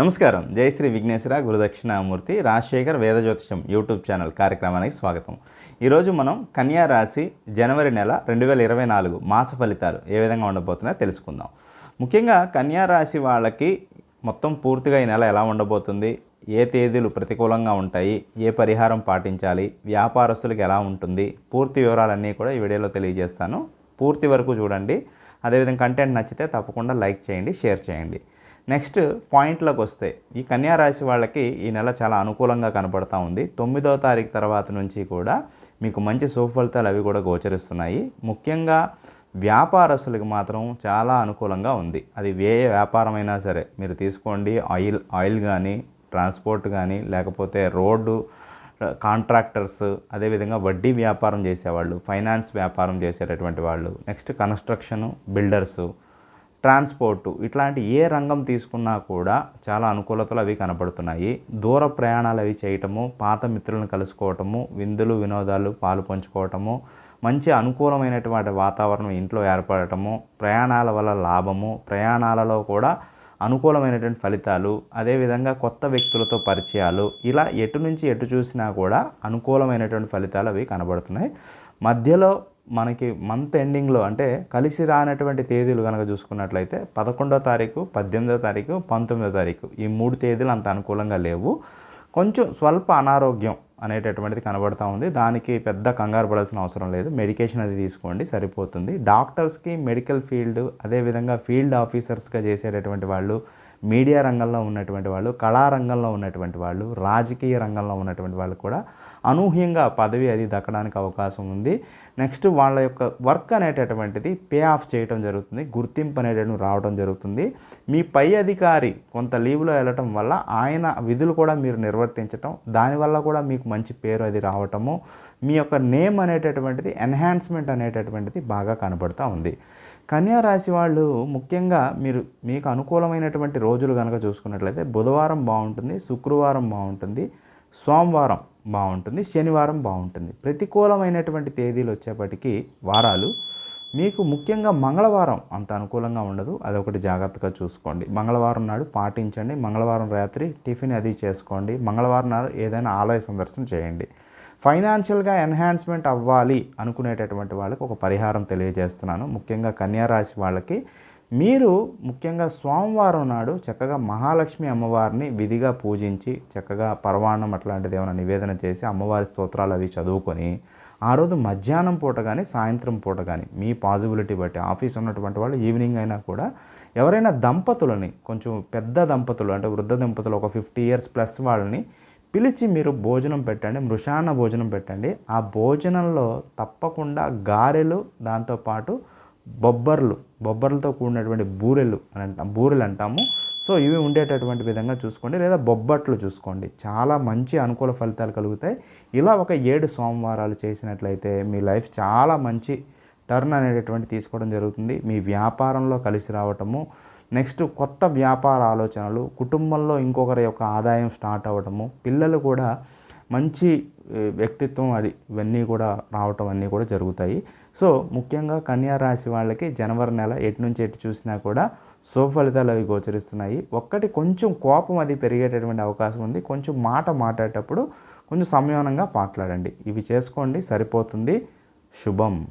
నమస్కారం. జయశ్రీ విఘ్నేశ్వర గురుదక్షిణామూర్తి రాజశేఖర్ వేద జ్యోతిషం యూట్యూబ్ ఛానల్ కార్యక్రమానికి స్వాగతం. ఈరోజు మనం కన్యా రాశి జనవరి నెల రెండు వేల ఇరవై నాలుగు మాస ఫలితాలు ఏ విధంగా ఉండబోతున్నాయో తెలుసుకుందాం. ముఖ్యంగా కన్యా రాశి వాళ్ళకి మొత్తం పూర్తిగా ఈ నెల ఎలా ఉండబోతుంది? ఏ తేదీలు ప్రతికూలంగా ఉంటాయి? ఏ పరిహారం పాటించాలి? వ్యాపారస్తులకు ఎలా ఉంటుంది? పూర్తి వివరాలన్నీ కూడా ఈ వీడియోలో తెలియజేస్తాను. పూర్తి వరకు చూడండి. అదేవిధంగా కంటెంట్ నచ్చితే తప్పకుండా లైక్ చేయండి షేర్ చేయండి. నెక్స్ట్ పాయింట్లకు వస్తే ఈ కన్యారాశి వాళ్ళకి ఈ నెల చాలా అనుకూలంగా కనపడతా ఉంది. తొమ్మిదవ తారీఖు తర్వాత నుంచి కూడా మీకు మంచి సుఫలితాలు అవి కూడా గోచరిస్తున్నాయి. ముఖ్యంగా వ్యాపారస్తులకు మాత్రం చాలా అనుకూలంగా ఉంది. అది ఏ వ్యాపారమైనా సరే మీరు తీసుకోండి. ఆయిల్ ఆయిల్ కానీ ట్రాన్స్పోర్ట్ కానీ లేకపోతే రోడ్డు కాంట్రాక్టర్స్ అదేవిధంగా వడ్డీ వ్యాపారం చేసేవాళ్ళు ఫైనాన్స్ వ్యాపారం చేసేటటువంటి వాళ్ళు నెక్స్ట్ కన్స్ట్రక్షను బిల్డర్సు ట్రాన్స్పోర్టు ఇట్లాంటి ఏ రంగం తీసుకున్నా కూడా చాలా అనుకూలతలు అవి కనపడుతున్నాయి దూర ప్రయాణాలు అవి చేయటము పాత మిత్రులను కలుసుకోవటము విందులు వినోదాలు పాలు పంచుకోవటము మంచి అనుకూలమైనటువంటి వాతావరణం ఇంట్లో ఏర్పడటము ప్రయాణాల వల్ల లాభము ప్రయాణాలలో కూడా అనుకూలమైనటువంటి ఫలితాలు అదేవిధంగా కొత్త వ్యక్తులతో పరిచయాలు ఇలా ఎటు నుంచి ఎటు చూసినా కూడా అనుకూలమైనటువంటి ఫలితాలు అవి కనబడుతున్నాయి. మధ్యలో మనకి మంత్ ఎండింగ్లో అంటే కలిసి రానటువంటి తేదీలు కనుక చూసుకున్నట్లయితే పదకొండో తారీఖు పద్దెనిమిదో తారీఖు పంతొమ్మిదో తారీఖు ఈ మూడు తేదీలు అంత అనుకూలంగా లేవు. కొంచెం స్వల్ప అనారోగ్యం అనేటటువంటిది కనబడతా ఉంది. దానికి పెద్ద కంగారు పడాల్సిన అవసరం లేదు. మెడికేషన్ అది తీసుకోండి సరిపోతుంది. డాక్టర్స్కి మెడికల్ ఫీల్డ్ అదేవిధంగా ఫీల్డ్ ఆఫీసర్స్గా చేసేటటువంటి వాళ్ళు మీడియా రంగంలో ఉన్నటువంటి వాళ్ళు కళారంగంలో ఉన్నటువంటి వాళ్ళు రాజకీయ రంగంలో ఉన్నటువంటి వాళ్ళు కూడా అనూహ్యంగా పదవి అది దక్కడానికి అవకాశం ఉంది. నెక్స్ట్ వాళ్ళ యొక్క వర్క్ అనేటటువంటిది పే ఆఫ్ చేయడం జరుగుతుంది. గుర్తింపు అనేటటువంటి రావడం జరుగుతుంది. మీ పై అధికారి కొంత లీవ్లో వెళ్ళటం వల్ల ఆయన విధులు కూడా మీరు నిర్వర్తించటం దానివల్ల కూడా మీకు మంచి పేరు అది రావటము మీ యొక్క నేమ్ అనేటటువంటిది ఎన్హాన్స్మెంట్ అనేటటువంటిది బాగా కనబడుతూ ఉంది. కన్యా రాశి వాళ్ళు ముఖ్యంగా మీరు మీకు అనుకూలమైనటువంటి రోజులు కనుక చూసుకున్నట్లయితే బుధవారం బాగుంటుంది శుక్రవారం బాగుంటుంది సోమవారం బాగుంటుంది శనివారం బాగుంటుంది. ప్రతికూలమైనటువంటి తేదీలు వచ్చేప్పటికీ వారాలు. మీకు ముఖ్యంగా మంగళవారం అంత అనుకూలంగా ఉండదు. అదొకటి జాగ్రత్తగా చూసుకోండి. మంగళవారం నాడు పాటించండి. మంగళవారం రాత్రి టిఫిన్ అది చేసుకోండి. మంగళవారం నాడు ఏదైనా ఆలయ సందర్శన చేయండి. ఫైనాన్షియల్గా ఎన్హాన్స్మెంట్ అవ్వాలి అనుకునేటటువంటి వాళ్ళకి ఒక పరిహారం తెలియజేస్తున్నాను. ముఖ్యంగా కన్యారాశి వాళ్ళకి మీరు ముఖ్యంగా సోమవారం నాడు చక్కగా మహాలక్ష్మి అమ్మవారిని విధిగా పూజించి చక్కగా పర్వాణం అట్లాంటిది ఏమైనా నివేదన చేసి అమ్మవారి స్తోత్రాలు అవి చదువుకొని ఆ రోజు మధ్యాహ్నం పూట కానీ సాయంత్రం పూట కానీ మీ పాజిబిలిటీ బట్టి ఆఫీస్ ఉన్నటువంటి వాళ్ళు ఈవినింగ్ అయినా కూడా ఎవరైనా దంపతులని కొంచెం పెద్ద దంపతులు అంటే వృద్ధ దంపతులు ఒక ఫిఫ్టీ ఇయర్స్ ప్లస్ వాళ్ళని పిలిచి మీరు భోజనం పెట్టండి మృషాన్న భోజనం పెట్టండి. ఆ భోజనంలో తప్పకుండా గారెలు దాంతోపాటు బొబ్బర్లు బొబ్బర్లతో కూడినటువంటి బూరెలు అని అంటాం బూరెలు అంటాము. సో ఇవి ఉండేటటువంటి విధంగా చూసుకోండి. లేదా బొబ్బట్లు చూసుకోండి. చాలా మంచి అనుకూల ఫలితాలు కలుగుతాయి. ఇలా ఒక ఏడు సోమవారాలు చేసినట్లయితే మీ లైఫ్ చాలా మంచి టర్న్ అనేటటువంటి తీసుకోవడం జరుగుతుంది. మీ వ్యాపారంలో కలిసి రావటము. నెక్స్ట్ కొత్త వ్యాపార ఆలోచనలు. కుటుంబంలో ఇంకొకరి యొక్క ఆదాయం స్టార్ట్ అవ్వటము. పిల్లలు కూడా మంచి వ్యక్తిత్వం అది ఇవన్నీ కూడా రావటం అన్నీ కూడా జరుగుతాయి. సో ముఖ్యంగా కన్యా రాశి వాళ్ళకి జనవరి నెల ఎటు నుంచి ఎటు చూసినా కూడా శుభ ఫలితాలు అవి గోచరిస్తున్నాయి. ఒక్కటి కొంచెం కోపం అది పెరిగేటటువంటి అవకాశం ఉంది. కొంచెం మాట మాట్లాడేటప్పుడు కొంచెం సంయమనంగా మాట్లాడండి. ఇవి చేసుకోండి సరిపోతుంది. శుభం.